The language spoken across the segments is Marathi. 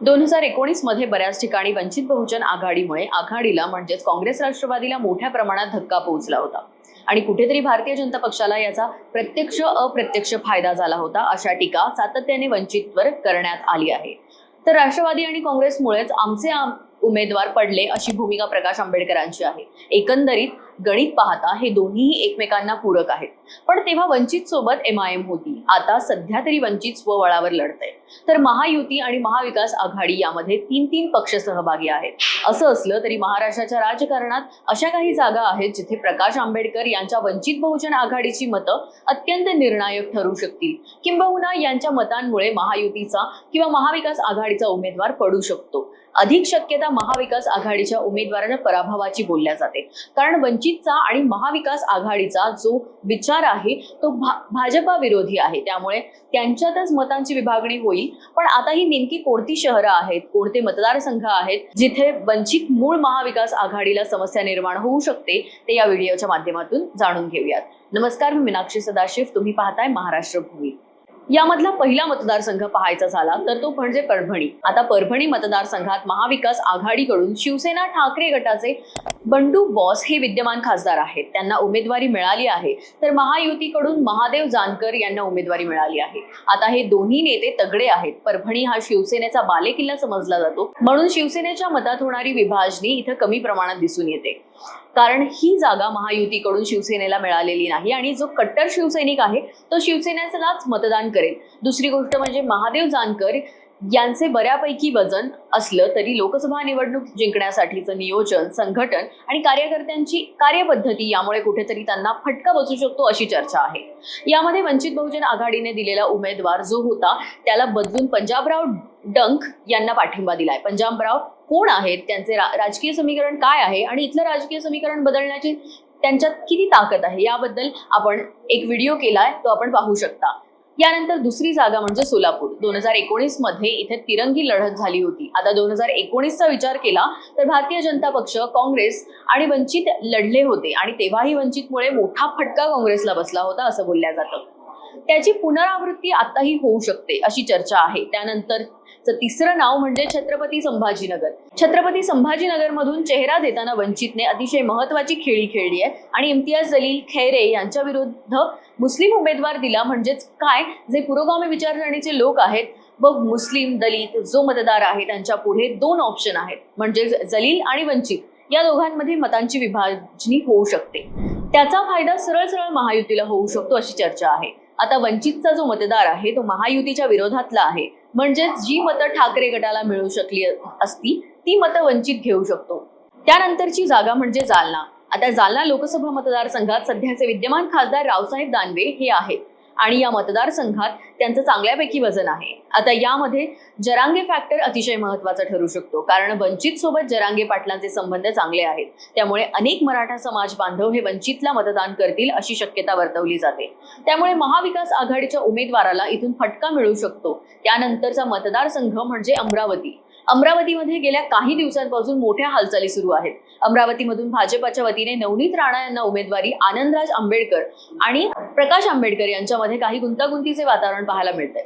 दोन हजार एकोणीसमध्ये बऱ्याच ठिकाणी वंचित बहुजन आघाडीमुळे आघाडीला म्हणजेच काँग्रेस राष्ट्रवादीला मोठ्या प्रमाणात धक्का पोहोचला होता. आणि कुठेतरी भारतीय जनता पक्षाला याचा प्रत्यक्ष अप्रत्यक्ष फायदा झाला होता अशा टीका सातत्याने वंचितवर करण्यात आली आहे. तर राष्ट्रवादी आणि काँग्रेसमुळेच आमचे आम उमेदवार पडले अशी भूमिका प्रकाश आंबेडकरांची आहे. एकंदरीत गणित पाहता हे दोन्हीही एकमेकांना पूरक आहेत. पण तेव्हा वंचित सोबत एम आय एम होती. आता सध्या तरी वंचित स्वबळावर लढतंय. तर महायुती आणि महाविकास आघाडी यामध्ये तीन तीन पक्ष सहभागी आहेत. असं असलं तरी महाराष्ट्राच्या राजकारणात अशा काही जागा आहेत जिथे प्रकाश आंबेडकर यांच्या वंचित बहुजन आघाडीची मतं अत्यंत निर्णायक ठरू शकतील. किंबहुना यांच्या मतांमुळे महायुतीचा किंवा महाविकास आघाडीचा उमेदवार पडू शकतो. अधिक शक्यता महाविकास आघाडीच्या उमेदवाराच्या पराभवाची बोलल्या जाते. कारण वंचितचा आणि महाविकास आघाडीचा जो विचार आहे तो भा भाजपा विरोधी आहे. त्यामुळे त्यांच्यातच मतांची विभागणी होईल पण आता ही नेमकी कोणती शहरं आहेत कोणते मतदारसंघ आहेत जिथे वंचित मूळ महाविकास आघाडीला समस्या निर्माण होऊ शकते ते या व्हिडिओच्या माध्यमातून जाणून घेऊयात. नमस्कार मी मीनाक्षी सदाशिव. तुम्ही पाहताय महाराष्ट्र भूमी. यामधला पहिला मतदारसंघ पाहायचा झाला तर तो म्हणजे परभणी. आता परभणी मतदारसंघात महाविकास आघाडीकडून शिवसेना ठाकरे गटाचे बंडू बॉस हे विद्यमान खासदार आहेत. त्यांना उमेदवारी मिळाली आहे. तर महायुतीकडून महादेव जानकर यांना उमेदवारी मिळाली आहे. आता हे दोन्ही नेते तगडे आहेत. परभणी हा शिवसेनेचा बालेकिल्ला समजला जातो. म्हणून शिवसेनेच्या मतात होणारी विभाजनी इथं कमी प्रमाणात दिसून येते. कारण ही जागा महायुतीकडून शिवसेनेला मिळालेली नाही आणि जो कट्टर शिवसैनिक आहे तो शिवसेनेलाच मतदान करेल. दुसरी गोष्ट म्हणजे महादेव जानकर यांचे बऱ्यापैकी वजन असलं तरी लोकसभा निवडणूक जिंकण्यासाठीचं नियोजन संघटन आणि कार्यकर्त्यांची कार्यपद्धती यामुळे कुठेतरी त्यांना फटका बसू शकतो अशी चर्चा आहे. यामध्ये वंचित बहुजन आघाडीने दिलेला उमेदवार जो होता त्याला बदलून पंजाबराव डंक यांना पाठिंबा दिलाय. पंजाबराव कोण आहेत? त्यांचे रा- राजकीय समीकरण काय आहे? आणि इथलं राजकीय समीकरण बदलण्याची त्यांच्यात किती ताकद आहे? याबद्दल आपण एक व्हिडिओ केलाय तो आपण पाहू शकता. यानंतर दुसरी जागा म्हणजे सोलापूर. दोन हजार एकोणीसमध्ये इथे तिरंगी लढत झाली होती. आता दोन हजार एकोणीसचा विचार केला तर भारतीय जनता पक्ष काँग्रेस आणि वंचित लढले होते. आणि तेव्हाही वंचितमुळे मोठा फटका काँग्रेसला बसला होता असं बोलल्या जातं. त्याची पुनरावृत्ती आताही होऊ शकते अशी चर्चा आहे. त्यानंतर तिसरं नाव म्हणजे छत्रपती संभाजीनगर. छत्रपती संभाजीनगर मधून चेहरा देताना वंचितने अतिशय महत्वाची खेळी खेळली आहे आणि इम्तियाज जलील खैरे यांच्या विरुद्ध मुस्लिम उमेदवार दिला म्हणजेच काय? जे पुरोगामी विचारसरणीचे लोक आहेत. व मुस्लिम दलित जो मतदार आहे त्यांच्या पुढे दोन ऑप्शन आहेत. म्हणजे जलील आणि वंचित. या दोघांमध्ये मतांची विभाजनी होऊ शकते. त्याचा फायदा सरळ सरळ महायुतीला होऊ शकतो अशी चर्चा आहे. आता वंचितचा जो मतदार आहे तो महायुतीच्या विरोधातला आहे. म्हणजेच जी मतं ठाकरे गटाला मिळू शकली असती ती मतं वंचित घेऊ शकतो. त्यानंतरची जागा म्हणजे जालना. आता जालना लोकसभा मतदारसंघात सध्याचे विद्यमान खासदार रावसाहेब दानवे हे आहेत. आणि या मतदारसंघात त्यांचं चांगल्यापैकी वजन आहे. आता यामध्ये जरांगे फॅक्टर अतिशय महत्त्वाचा ठरू शकतो. कारण वंचित सोबत जरांगे पाटलांचे संबंध चांगले आहेत. त्यामुळे अनेक मराठा समाज बांधव हे वंचितला मतदान करतील अशी शक्यता वर्तवली जाते. त्यामुळे महाविकास आघाडीच्या उमेदवाराला इथून फटका मिळू शकतो. त्यानंतरचा मतदारसंघ म्हणजे अमरावती. अमरावतीमध्ये गेल्या काही दिवसांपासून मोठ्या हालचाली सुरू आहेत. अमरावतीमधून भाजपाच्या वतीने नवनीत राणा यांना उमेदवारी आनंदराज आंबेडकर आणि प्रकाश आंबेडकर यांच्यामध्ये काही गुंतागुंतीचे वातावरण पाहायला मिळतंय.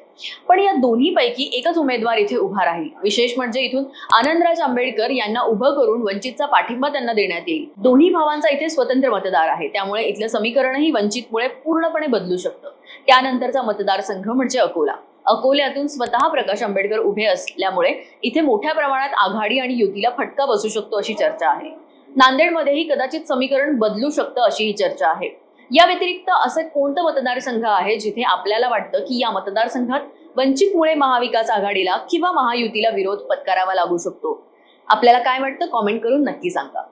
पण या दोन्हीपैकी एकच उमेदवार इथे उभा राहील. विशेष म्हणजे इथून आनंदराज आंबेडकर यांना उभं करून वंचितचा पाठिंबा त्यांना देण्यात येईल. दोन्ही भावांचा इथे स्वतंत्र मतदार आहे. त्यामुळे इथलं समीकरणही वंचितमुळे पूर्णपणे बदलू शकतं. त्यानंतरचा मतदारसंघ म्हणजे अकोला. अकोल्यातून स्वतः प्रकाश आंबेडकर उभे असल्यामुळे इथे मोठ्या प्रमाणात आघाडी आणि युतीला फटका बसू शकतो अशी चर्चा आहे. नांदेडमध्येही कदाचित समीकरण बदलू शकतं अशी ही चर्चा आहे. या व्यतिरिक्त असं कोणतं मतदारसंघ आहे जिथे आपल्याला वाटतं की या मतदारसंघात वंचितमुळे महाविकास आघाडीला किंवा महायुतीला विरोध पत्करावा लागू शकतो? आपल्याला काय वाटतं? कॉमेंट करून नक्की सांगा.